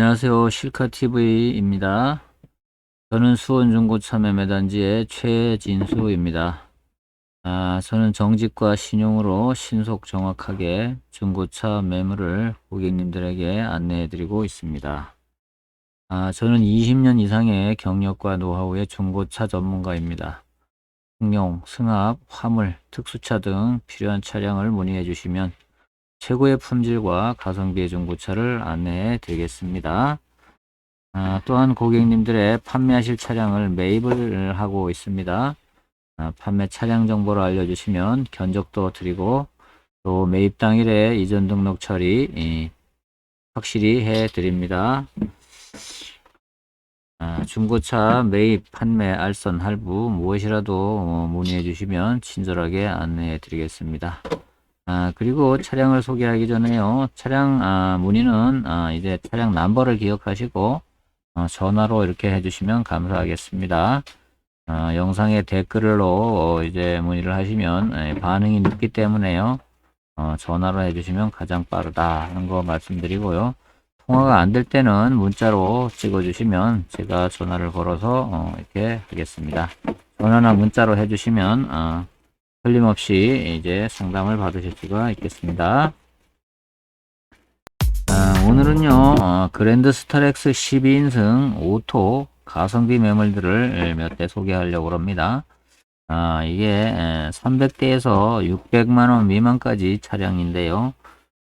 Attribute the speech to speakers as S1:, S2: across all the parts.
S1: 안녕하세요. 실카TV입니다. 저는 수원중고차 매매단지의 최진수입니다. 아, 저는 정직과 신용으로 신속 정확하게 중고차 매물을 고객님들에게 안내해 드리고 있습니다. 아, 저는 20년 이상의 경력과 노하우의 중고차 전문가입니다. 승용, 승합, 화물, 특수차 등 필요한 차량을 문의해 주시면 최고의 품질과 가성비의 중고차를 안내해 드리겠습니다. 아, 또한 고객님들의 판매하실 차량을 매입을 하고 있습니다. 아, 판매 차량 정보를 알려주시면 견적도 드리고 또 매입 당일에 이전 등록 처리 이, 확실히 해 드립니다. 아, 중고차 매입, 판매, 알선, 할부 무엇이라도 어, 문의해 주시면 친절하게 안내해 드리겠습니다. 아, 그리고 차량을 소개하기 전에요. 차량 아, 문의는 아, 이제 차량 넘버를 기억하시고 어, 전화로 이렇게 해주시면 감사하겠습니다. 아, 영상에 댓글로 어, 이제 문의를 하시면 예, 반응이 늦기 때문에요. 어, 전화로 해주시면 가장 빠르다 하는 거 말씀드리고요. 통화가 안 될 때는 문자로 찍어주시면 제가 전화를 걸어서 어, 이렇게 하겠습니다. 전화나 문자로 해주시면 어, 틀림없이 이제 상담을 받으실 수가 있겠습니다. 아, 오늘은요, 어, 그랜드 스타렉스 12인승 오토 가성비 매물들을 몇 대 소개하려고 합니다. 아, 이게 300대에서 600만원 미만까지 차량인데요.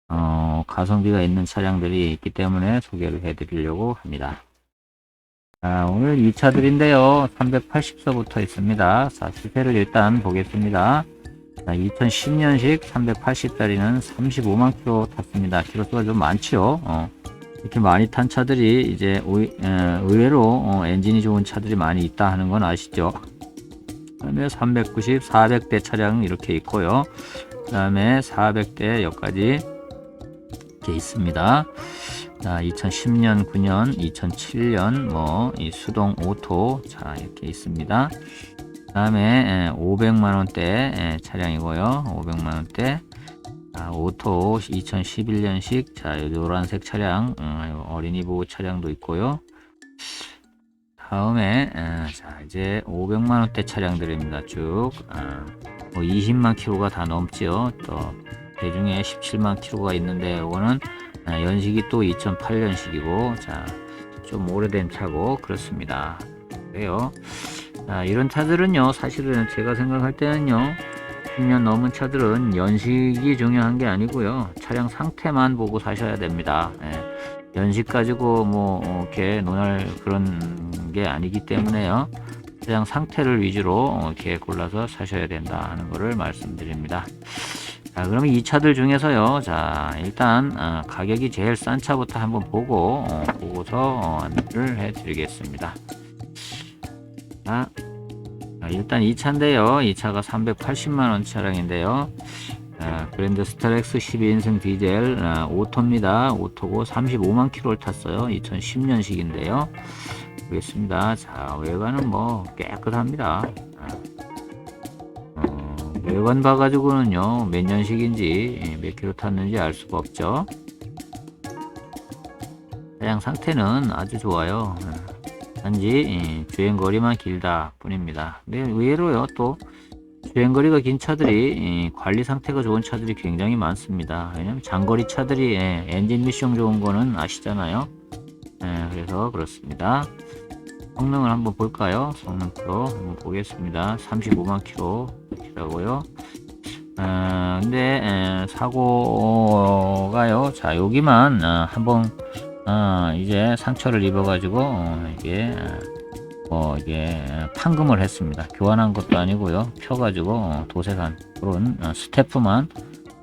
S1: 어, 가성비가 있는 차량들이 있기 때문에 소개를 해드리려고 합니다. 자, 오늘 이 차들인데요. 380서부터 있습니다. 자, 시세를 일단 보겠습니다. 자, 2010년식 380짜리는 35만 킬로 탔습니다. 키로수가 좀 많죠. 어, 이렇게 많이 탄 차들이 이제 의, 에, 의외로 어, 엔진이 좋은 차들이 많이 있다 하는 건 아시죠? 그다음에 390, 400대 차량 이렇게 있고요. 그 다음에 400대 여기까지 이렇게 있습니다. 자, 2010년, 9년, 2007년 뭐 이 수동 오토 자 이렇게 있습니다. 다음에 500만 원대 차량이고요. 500만 원대 자, 오토 2011년식 자 노란색 차량 어, 어린이 보호 차량도 있고요. 다음에 에, 자 이제 500만 원대 차량들입니다. 쭉 어, 뭐 20만 킬로가 다 넘지요. 또 대중에 17만 킬로가 있는데 이거는 아, 연식이 또 2008년식이고 자 좀 오래된 차고 그렇습니다. 그래요. 자, 이런 차들은요 사실은 제가 생각할 때는요 10년 넘은 차들은 연식이 중요한 게 아니고요 차량 상태만 보고 사셔야 됩니다. 예. 연식 가지고 뭐 어, 이렇게 논할 그런 게 아니기 때문에요. 차량 상태를 위주로 어, 이렇게 골라서 사셔야 된다 하는 것을 말씀드립니다. 자, 그러면 이 차들 중에서요. 자, 일단 어, 가격이 제일 싼 차부터 한번 보고 어, 보고서 어, 안내를 해드리겠습니다. 자, 자, 일단 이 차인데요. 이 차가 380만 원 차량인데요. 자, 그랜드 스타렉스 12인승 디젤 아, 오토입니다. 오토고 35만 킬로를 탔어요. 2010년식인데요. 보겠습니다. 자, 외관은 뭐 깨끗합니다. 아. 외관 봐가지고는요 몇 년식인지 예, 몇 킬로 탔는지 알 수가 없죠 차량 상태는 아주 좋아요 예. 단지 예, 주행거리만 길다 뿐입니다 근데 의외로요 또 주행거리가 긴 차들이 관리 상태가 좋은 차들이 굉장히 많습니다 왜냐면 장거리 차들이 엔진 미션 좋은 거는 아시잖아요 그래서 그렇습니다 성능을 한번 볼까요? 성능표 한번 보겠습니다. 35만 킬로라고요. 어, 근데 에, 사고가요. 자 여기만 어, 한번 어, 이제 상처를 입어가지고 어, 이게 어, 이게 판금을 했습니다. 교환한 것도 아니고요. 펴가지고 어, 도색한 그런 어, 스태프만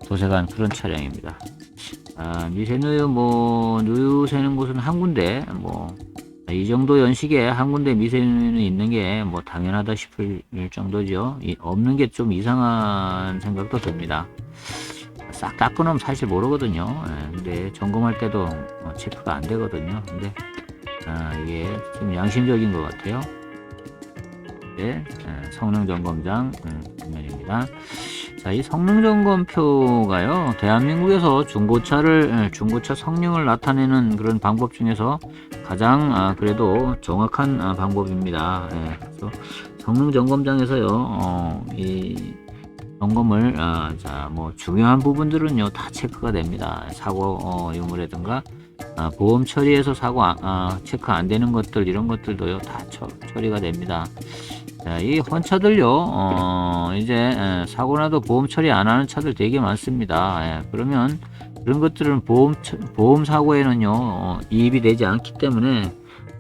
S1: 도색한 그런 차량입니다. 아, 미세누유 뭐 누유 세는 곳은 한 군데 뭐 이 정도 연식에 한 군데 미세는 있는 게 뭐 당연하다 싶을 정도죠. 없는 게 좀 이상한 생각도 듭니다. 싹 닦으면 사실 모르거든요. 예, 근데 점검할 때도 뭐 체크가 안 되거든요. 근데 아, 이게 좀 양심적인 것 같아요. 네, 성능 점검장 음, 면입니다. 자, 이 성능 점검표가요, 대한민국에서 중고차를, 예, 중고차 성능을 나타내는 그런 방법 중에서 가장, 아, 그래도 정확한 아, 방법입니다. 예, 성능 점검장에서요, 어, 이, 점검을, 아, 자, 뭐, 중요한 부분들은요, 다 체크가 됩니다. 사고, 어, 유무라든가, 아, 보험 처리에서 사고, 아, 아, 체크 안 되는 것들, 이런 것들도요, 다 처, 처리가 됩니다. 자, 이 헌차들요, 어, 이제 에, 사고 나도 보험 처리 안 하는 차들 되게 많습니다. 예, 그러면 그런 것들은 보험 처- 보험 사고에는요 어, 이입이 되지 않기 때문에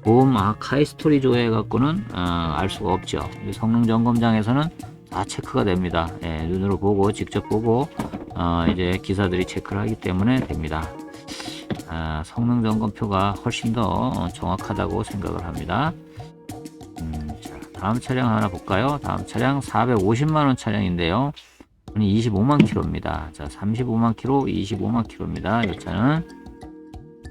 S1: 보험 아, 카이 스토리 조회 갖고는 어, 알 수가 없죠. 이 성능 점검장에서는 다 체크가 됩니다. 예, 눈으로 보고 직접 보고 어, 이제 기사들이 체크를 하기 때문에 됩니다. 아, 성능 점검표가 훨씬 더 어, 정확하다고 생각을 합니다. 음, 자, 다음 차량 하나 볼까요? 다음 차량 450만원 차량인데요. 돈이 25만 킬로입니다. 자, 35만 킬로, 25만 킬로입니다. 이 차는.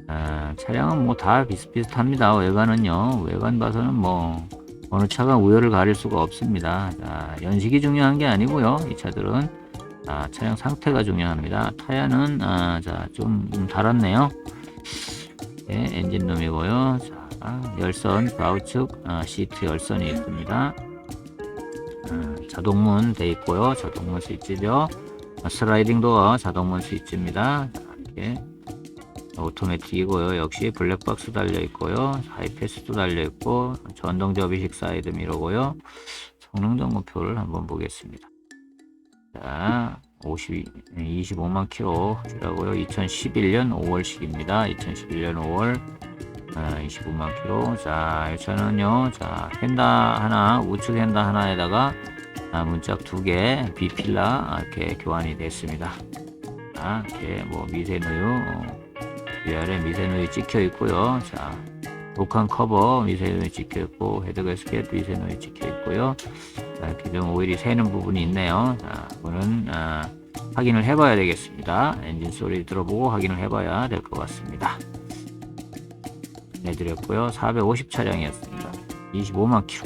S1: 아, 차량은 뭐 다 비슷비슷합니다. 외관은요. 외관 봐서는 뭐, 어느 차가 우열을 가릴 수가 없습니다. 자, 연식이 중요한 게 아니고요. 이 차들은. 아, 차량 상태가 중요합니다. 타야는, 아, 자, 좀, 좀 달았네요. 네, 엔진룸이고요. 자, 아, 열선, 좌우측 아, 시트 열선이 있습니다. 아, 자동문 돼 있고요. 자동문 스위치죠. 아, 슬라이딩 도어 자동문 스위치입니다. 자, 이렇게 오토매틱이고요. 역시 블랙박스 달려 있고요. 하이패스도 달려 있고 전동 접이식 사이드 미러고요. 성능 점검표를 한번 보겠습니다. 자, 50, 25만 킬로라고요. 2011년 5월식입니다. 2011년 5월 아, 25만 킬로. 자, 이 차는요. 자, 핸다 하나, 우측 핸다 하나에다가 아, 문짝 두 개, 비필라 이렇게 교환이 됐습니다. 자, 이렇게 뭐 미세누유 어, 위아래 미세누유 찍혀 있고요. 자, 독한 커버 미세누유 찍혀 있고 헤드 가스켓 미세누유 찍혀 있고요. 자, 이렇게 좀 오일이 새는 부분이 있네요. 자, 이거는 아, 확인을 해봐야 되겠습니다. 엔진 소리 들어보고 확인을 해봐야 될 것 같습니다. 내드렸고요. 450 차량이었습니다. 25만 킬로.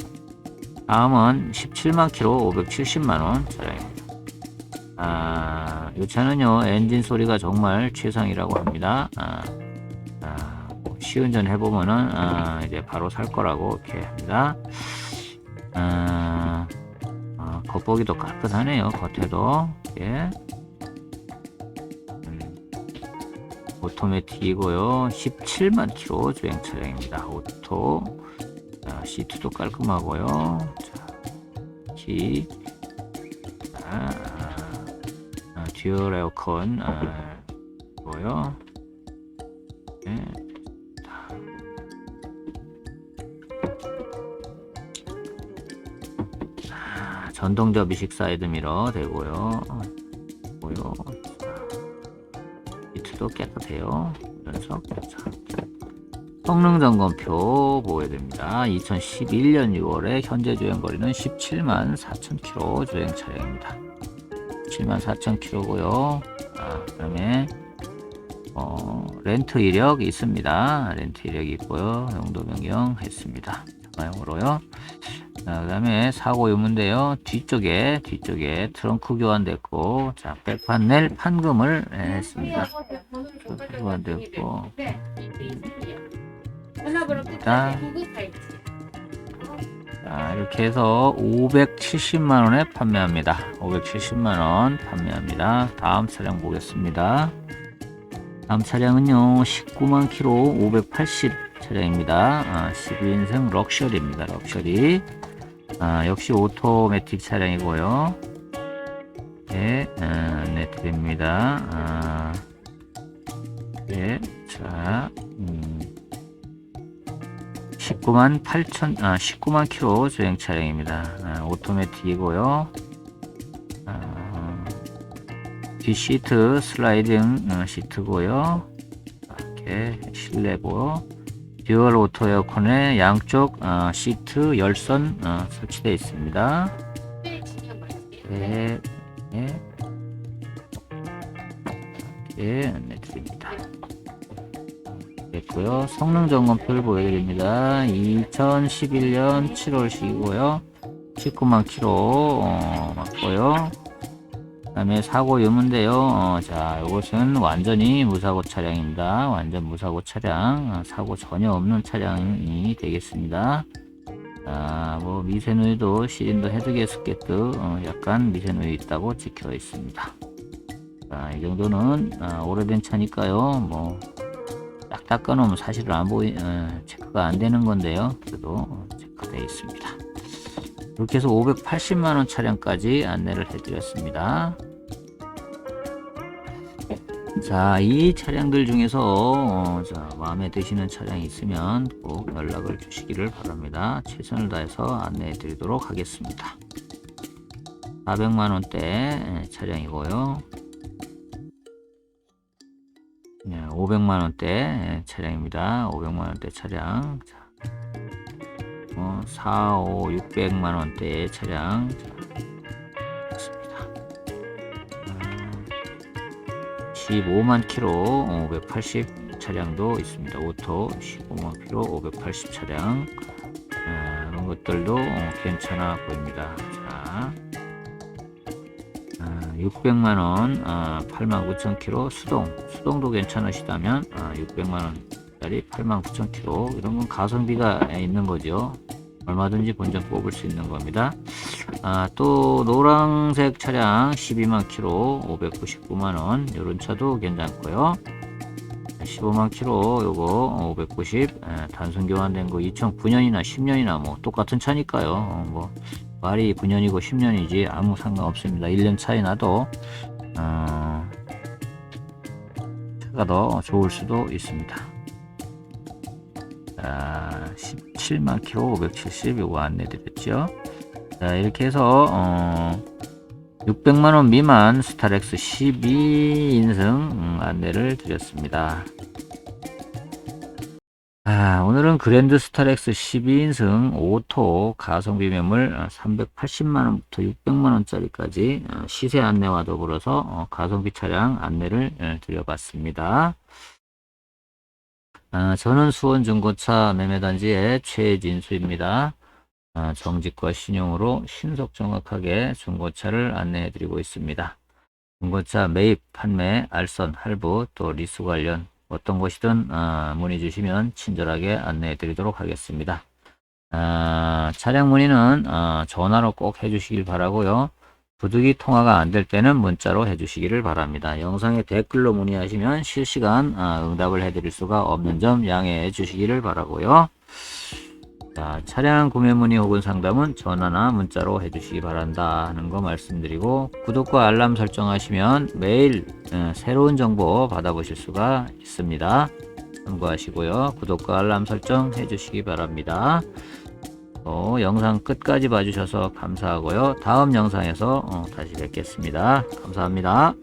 S1: 다음은 17만 킬로 570만 원 차량입니다. 아, 이 차는요 엔진 소리가 정말 최상이라고 합니다. 아, 아, 뭐 시운전 해보면은 아, 이제 바로 살 거라고 이렇게 합니다. 아, 아, 겉보기도 깔끔하네요. 겉에도 예. 음, 오토매틱이고요. 17만 킬로 주행 차량입니다. 오토. 자, 시트도 깔끔하고요. 자, 키. 자, 아, 듀얼 에어컨. 아, 고요. 네. 자, 전동 접이식 사이드 미러 되고요. 고요. 시트도 깨끗해요. 자, 성능 점검표 보여야 됩니다. 2011년 6월에 현재 주행 거리는 17만 4천 킬로 주행 차량입니다. 7만 4천 킬로고요. 아, 그다음에 어, 렌트 이력 있습니다. 렌트 이력이 있고요. 용도 변경 했습니다. 사용으로요. 자, 그다음에 사고 유무인데요. 뒤쪽에 뒤쪽에 트렁크 교환됐고, 자 백판넬 판금을 했습니다. 교환됐고.
S2: 전화번호
S1: 자. 이렇게 해서 570만 원에 판매합니다. 570만 원 판매합니다. 다음 차량 보겠습니다. 다음 차량은요, 19만 킬로 580 차량입니다. 아, 12인승 럭셔리입니다. 럭셔리. 아, 역시 오토매틱 차량이고요. 예, 아, 네트입니다. 아, 예, 자, 음. 19만 8천, 아, 19만 킬로 주행 차량입니다. 아, 오토매틱이고요. 아, 뒷 시트 슬라이딩 어, 시트고요. 이렇게 실내고 듀얼 오토 에어컨에 양쪽 어, 시트 열선 어, 설치되어 있습니다. 네, 네. 이렇게 내드립니다. 됐고요. 성능 점검표를 보여드립니다. 2011년 7월식이고요. 19만 킬로 어, 맞고요. 다음에 사고 유무인데요. 어, 자, 이것은 완전히 무사고 차량입니다. 완전 무사고 차량, 어, 사고 전혀 없는 차량이 되겠습니다. 아, 뭐 미세누이도 시린더 헤드 게스켓도 어, 약간 미세누이 있다고 찍혀 있습니다. 자, 이 정도는 아, 오래된 차니까요. 뭐 딱 닦아놓으면 사실은 안 보이 어, 체크가 안 되는 건데요. 그래도 체크되어 있습니다. 이렇게 해서 580만원 차량까지 안내를 해드렸습니다. 자, 이 차량들 중에서 어, 자, 마음에 드시는 차량이 있으면 꼭 연락을 주시기를 바랍니다. 최선을 다해서 안내해 드리도록 하겠습니다. 400만원대 차량이고요. 500만 원대 차량입니다. 500만 원대 차량. 자, 어, 4, 5, 600만 원대의 차량 자, 있습니다. 아, 15만 킬로 580 차량도 있습니다. 오토 15만 킬로 580 차량 아, 이런 것들도 어, 괜찮아 보입니다. 자, 아, 600만 원, 아, 8만 9천 킬로 수동. 수동도 괜찮으시다면 아, 600만 원. 짜리 89,000km 이런 건 가성비가 있는 거죠. 얼마든지 본전 뽑을 수 있는 겁니다. 아, 또 노란색 차량 12만 킬로 599만원. 이런 차도 괜찮고요. 15만 킬로 요거 590 에, 단순 교환된 거 2009년이나 10년이나 뭐 똑같은 차니까요. 어, 뭐 말이 9년이고 10년이지 아무 상관없습니다 1년 차이 나도 어, 차가 더 좋을 수도 있습니다 자, 17만 킬로 570 요거 안내 드렸죠. 자, 이렇게 해서 어, 600만 원 미만 스타렉스 12인승 음, 안내를 드렸습니다. 아, 오늘은 그랜드 스타렉스 12인승 오토 가성비 매물 380만원부터 600만원짜리까지 어, 시세 안내와 더불어서 어, 가성비 차량 안내를 예, 드려봤습니다. 아, 저는 수원 중고차 매매단지의 최진수입니다. 아, 정직과 신용으로 신속 정확하게 중고차를 안내해 드리고 있습니다. 중고차 매입, 판매, 알선, 할부, 또 리스 관련 어떤 것이든 아, 문의 주시면 친절하게 안내해 드리도록 하겠습니다. 아, 차량 문의는 아, 전화로 꼭 해주시길 바라고요. 부득이 통화가 안 될 때는 문자로 해주시기를 바랍니다. 영상에 댓글로 문의하시면 실시간 아, 응답을 해드릴 수가 없는 점 양해해 주시기를 바라고요. 자, 차량 구매 문의 혹은 상담은 전화나 문자로 해주시기 바란다 하는 거 말씀드리고 구독과 알람 설정하시면 매일 어, 새로운 정보 받아보실 수가 있습니다. 참고하시고요. 구독과 알람 설정 해주시기 바랍니다. 어, 영상 끝까지 봐주셔서 감사하고요. 다음 영상에서 어, 다시 뵙겠습니다. 감사합니다.